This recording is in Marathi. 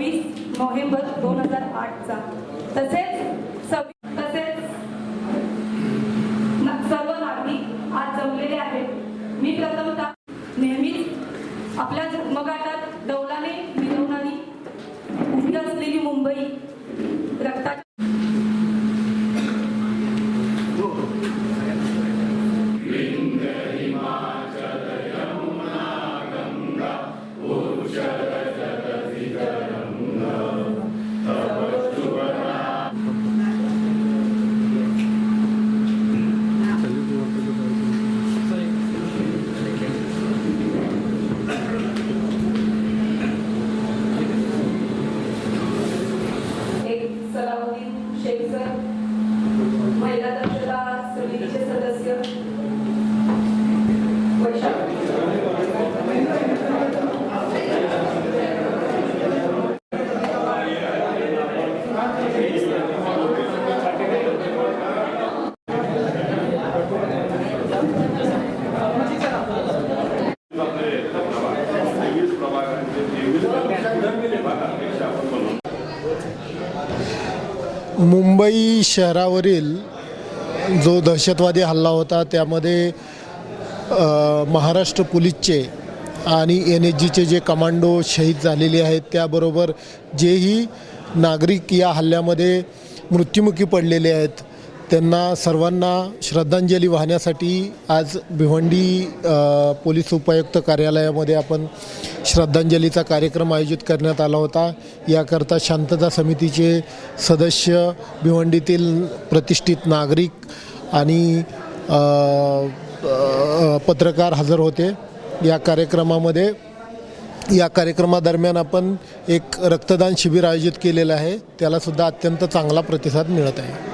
सव्वीस नोव्हेंबर दोन हजार आठचा. तसेच सव्वीस तसेच सर्व नागरिक आज जमलेले आहेत. मी प्रथमतः नेहमीच आपल्या झगमगाटात डौलाने मिरवणारी उभी असलेली मुंबई रक्ताची शेख सर महिला दक्षता समितीचे सदस्य. वैशाली तेवीस प्रभागांचे तेवीस विभागापेक्षा आपण मुंबई शहरावरील जो दहशतवादी हल्ला होता त्यामध्ये महाराष्ट्र पोलीसचे आणि एन एच जीचे जे कमांडो शहीद झालेले आहेत त्याबरोबर जेही नागरिक या हल्ल्यामध्ये मृत्युमुखी पडलेले आहेत त्यांना सर्वांना श्रद्धांजली वाहण्यासाठी आज भिवंडी पोलीस उपायुक्त कार्यालयामध्ये आपण श्रद्धांजलीचा कार्यक्रम आयोजित करण्यात आला होता. याकरता शांतता समितीचे सदस्य भिवंडीतील प्रतिष्ठित नागरिक आणि पत्रकार हजर होते. या कार्यक्रमामध्ये या कार्यक्रमादरम्यान आपण एक रक्तदान शिबिर आयोजित केलेलं आहे. त्यालासुद्धा अत्यंत चांगला प्रतिसाद मिळत आहे.